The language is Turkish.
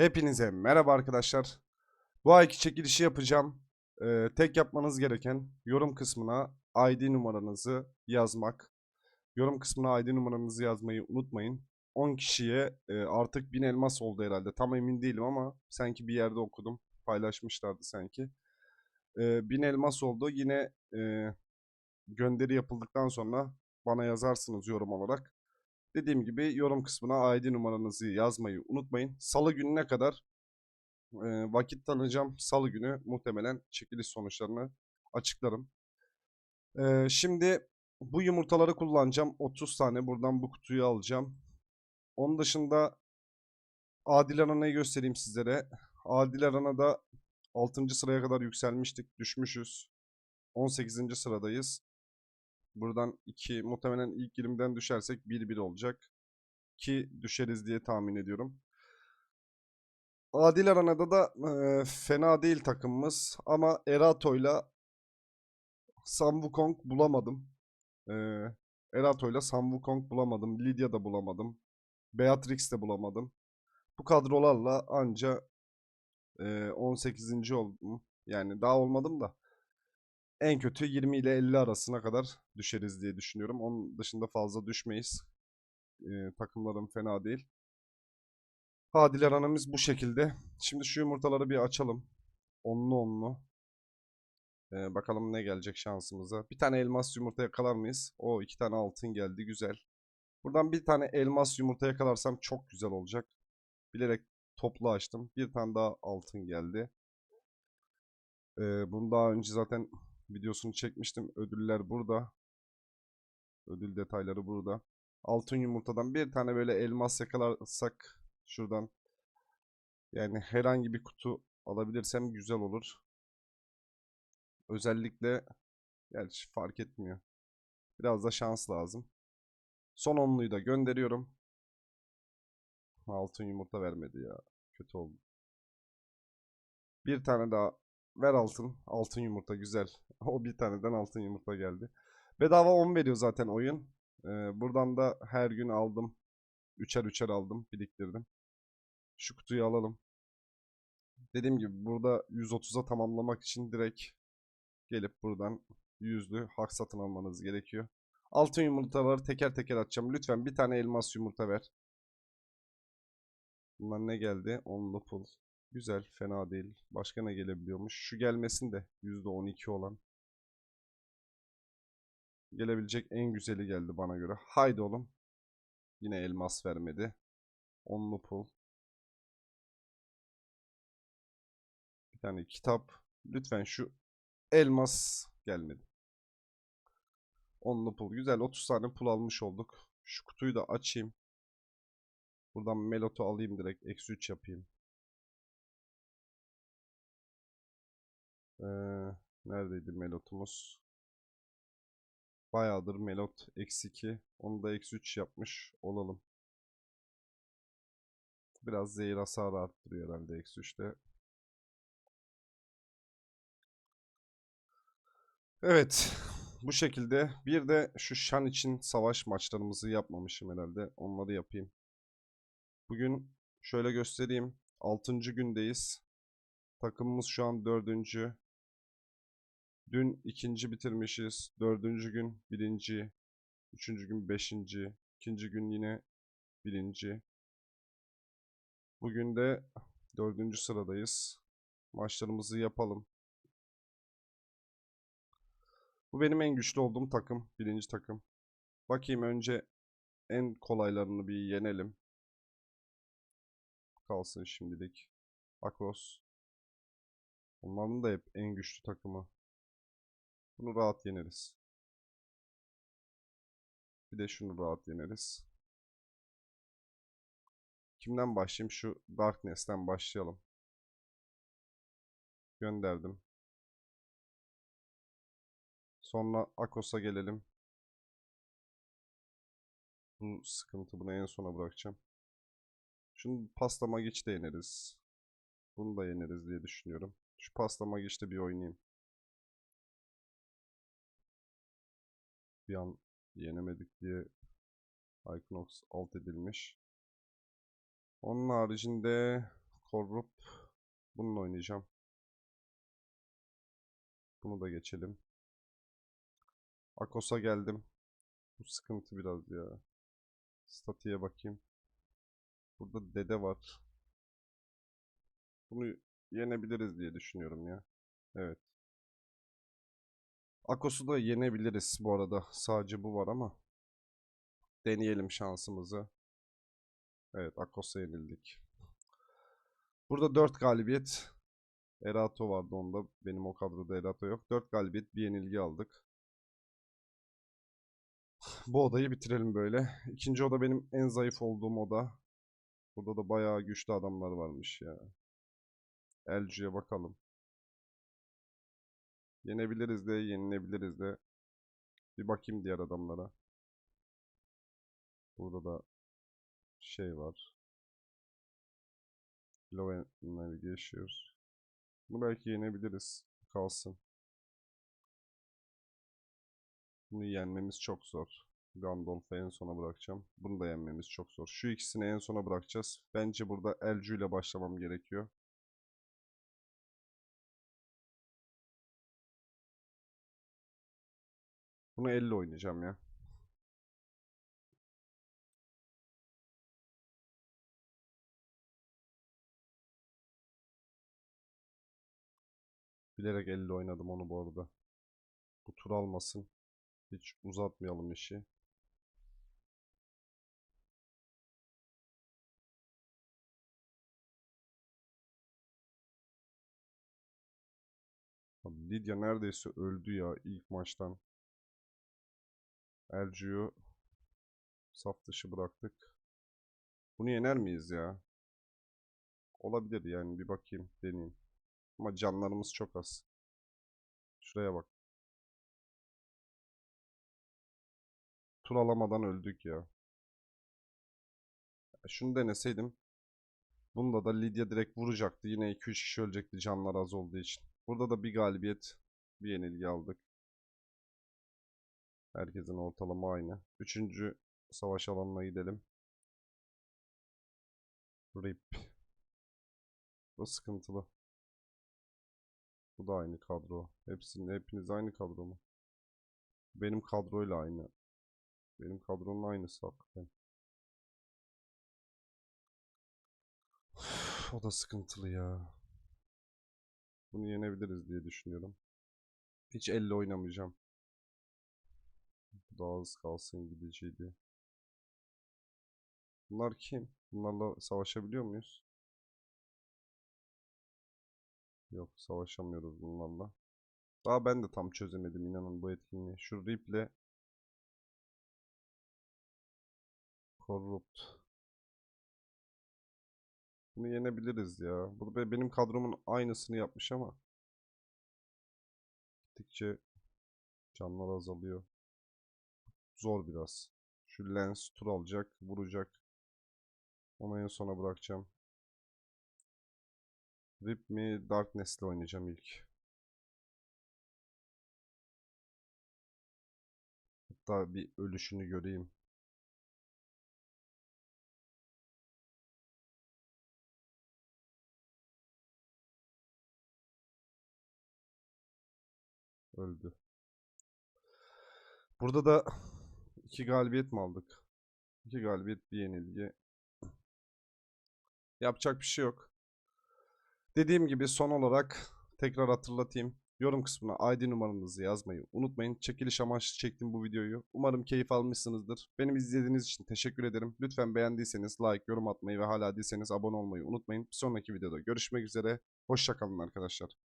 Hepinize merhaba arkadaşlar. Bu ayki çekilişi yapacağım. Ee, tek yapmanız gereken yorum kısmına ID numaranızı yazmak. Yorum kısmına ID numaranızı yazmayı unutmayın. 10 kişiye e, artık 1000 elmas oldu herhalde. Tam emin değilim ama sanki bir yerde okudum. Paylaşmışlardı sanki. Ee, 1000 elmas oldu. Yine e, gönderi yapıldıktan sonra bana yazarsınız yorum olarak. Dediğim gibi yorum kısmına ID numaranızı yazmayı unutmayın. Salı gününe kadar e, vakit tanıyacağım. Salı günü muhtemelen çekiliş sonuçlarını açıklarım. E, şimdi bu yumurtaları kullanacağım. 30 tane buradan bu kutuyu alacağım. Onun dışında Adil Arana'yı göstereyim sizlere. Adil Arana'da 6. sıraya kadar yükselmiştik. Düşmüşüz. 18. sıradayız. Buradan 2 muhtemelen ilk 20'den düşersek 1-1 olacak. Ki düşeriz diye tahmin ediyorum. Adil Arana'da da e, fena değil takımımız ama Erato'yla Sam bulamadım. E, Erato'yla Sam bulamadım. Lydia da bulamadım. Beatrix de bulamadım. Bu kadrolarla anca e, 18. oldum. Yani daha olmadım da en kötü 20 ile 50 arasına kadar düşeriz diye düşünüyorum. Onun dışında fazla düşmeyiz. Ee, takımlarım fena değil. Adil aranımız bu şekilde. Şimdi şu yumurtaları bir açalım. Onlu onlu. Ee, bakalım ne gelecek şansımıza. Bir tane elmas yumurta yakalar mıyız? O iki tane altın geldi. Güzel. Buradan bir tane elmas yumurta yakalarsam çok güzel olacak. Bilerek toplu açtım. Bir tane daha altın geldi. Ee, bunu daha önce zaten videosunu çekmiştim. Ödüller burada. Ödül detayları burada. Altın yumurtadan bir tane böyle elmas yakalarsak şuradan yani herhangi bir kutu alabilirsem güzel olur. Özellikle gerçi fark etmiyor. Biraz da şans lazım. Son onluyu da gönderiyorum. Altın yumurta vermedi ya. Kötü oldu. Bir tane daha ver altın. Altın yumurta güzel. O bir taneden altın yumurta geldi. Bedava 10 veriyor zaten oyun. Ee, buradan da her gün aldım. Üçer üçer aldım. Biriktirdim. Şu kutuyu alalım. Dediğim gibi burada 130'a tamamlamak için direkt gelip buradan yüzlü hak satın almanız gerekiyor. Altın yumurtaları teker teker atacağım. Lütfen bir tane elmas yumurta ver. Bunlar ne geldi? Onlu pul. Güzel, fena değil. Başka ne gelebiliyormuş? Şu gelmesin de %12 olan. Gelebilecek en güzeli geldi bana göre. Haydi oğlum. Yine elmas vermedi. Onlu pul. Bir tane kitap. Lütfen şu elmas gelmedi. Onlu pul. Güzel 30 tane pul almış olduk. Şu kutuyu da açayım. Buradan Melot'u alayım direkt. Eksi 3 yapayım. Ee, neredeydi Melot'umuz? Bayağıdır Melot eksi 2. Onu da eksi 3 yapmış olalım. Biraz zehir hasarı arttırıyor herhalde eksi 3'te. Evet. Bu şekilde. Bir de şu şan için savaş maçlarımızı yapmamışım herhalde. Onları yapayım. Bugün şöyle göstereyim. 6. gündeyiz. Takımımız şu an 4. Dün ikinci bitirmişiz. Dördüncü gün birinci. Üçüncü gün beşinci. ikinci gün yine birinci. Bugün de dördüncü sıradayız. Maçlarımızı yapalım. Bu benim en güçlü olduğum takım. Birinci takım. Bakayım önce en kolaylarını bir yenelim. Kalsın şimdilik. Akros. Onların da hep en güçlü takımı. Bunu rahat yeneriz. Bir de şunu rahat yeneriz. Kimden başlayayım? Şu Darkness'ten başlayalım. Gönderdim. Sonra Akos'a gelelim. Bu sıkıntı. Bunu en sona bırakacağım. Şunu pasta magiç'te yeneriz. Bunu da yeneriz diye düşünüyorum. Şu pasta magiç'te bir oynayayım. Bir an yenemedik diye Icnox alt edilmiş. Onun haricinde Corrupt. Bununla oynayacağım. Bunu da geçelim. Akos'a geldim. Bu sıkıntı biraz ya. Statiğe bakayım. Burada dede var. Bunu yenebiliriz diye düşünüyorum ya. Evet. Akos'u da yenebiliriz bu arada. Sadece bu var ama. Deneyelim şansımızı. Evet Akos'a yenildik. Burada 4 galibiyet. Erato vardı onda. Benim o kadroda Erato yok. 4 galibiyet bir yenilgi aldık. Bu odayı bitirelim böyle. İkinci oda benim en zayıf olduğum oda. Burada da bayağı güçlü adamlar varmış ya. Elcu'ya bakalım. Yenebiliriz de, yenilebiliriz de. Bir bakayım diğer adamlara. Burada da şey var. Low Navigation. Bunu belki yenebiliriz. Kalsın. Bunu yenmemiz çok zor. Gandalf'ı en sona bırakacağım. Bunu da yenmemiz çok zor. Şu ikisini en sona bırakacağız. Bence burada Elcu ile başlamam gerekiyor. Bunu elle oynayacağım ya. Bilerek elle oynadım onu bu arada. Bu tur almasın. Hiç uzatmayalım işi. Abi Lydia neredeyse öldü ya ilk maçtan. Elcu'yu saf dışı bıraktık. Bunu yener miyiz ya? Olabilir yani bir bakayım deneyeyim. Ama canlarımız çok az. Şuraya bak. Tur alamadan öldük ya. Şunu deneseydim. Bunda da Lydia direkt vuracaktı. Yine 2-3 kişi ölecekti canlar az olduğu için. Burada da bir galibiyet, bir yenilgi aldık. Herkesin ortalama aynı. Üçüncü savaş alanına gidelim. RIP. Bu sıkıntılı. Bu da aynı kadro. Hepsinin, hepiniz aynı kadro mu? Benim kadroyla aynı. Benim kadronun aynısı hakikaten. O da sıkıntılı ya. Bunu yenebiliriz diye düşünüyorum. Hiç elle oynamayacağım. Bu da az kalsın gideceğiydi. Bunlar kim? Bunlarla savaşabiliyor muyuz? Yok savaşamıyoruz bunlarla. Daha ben de tam çözemedim inanın bu etkinliği. Şu Rip'le Corrupt. Bunu yenebiliriz ya. Bu be- benim kadromun aynısını yapmış ama gittikçe canlar azalıyor. Zor biraz. Şu Lens tur alacak, vuracak. Onu en sona bırakacağım. Rip mi, Darkness'le oynayacağım ilk. Hatta bir ölüşünü göreyim. Öldü. Burada da iki galibiyet mi aldık? İki galibiyet, bir yenilgi. Yapacak bir şey yok. Dediğim gibi son olarak tekrar hatırlatayım. Yorum kısmına ID numaranızı yazmayı unutmayın. Çekiliş amaçlı çektim bu videoyu. Umarım keyif almışsınızdır. Benim izlediğiniz için teşekkür ederim. Lütfen beğendiyseniz like, yorum atmayı ve hala değilseniz abone olmayı unutmayın. Bir sonraki videoda görüşmek üzere. Hoşçakalın arkadaşlar.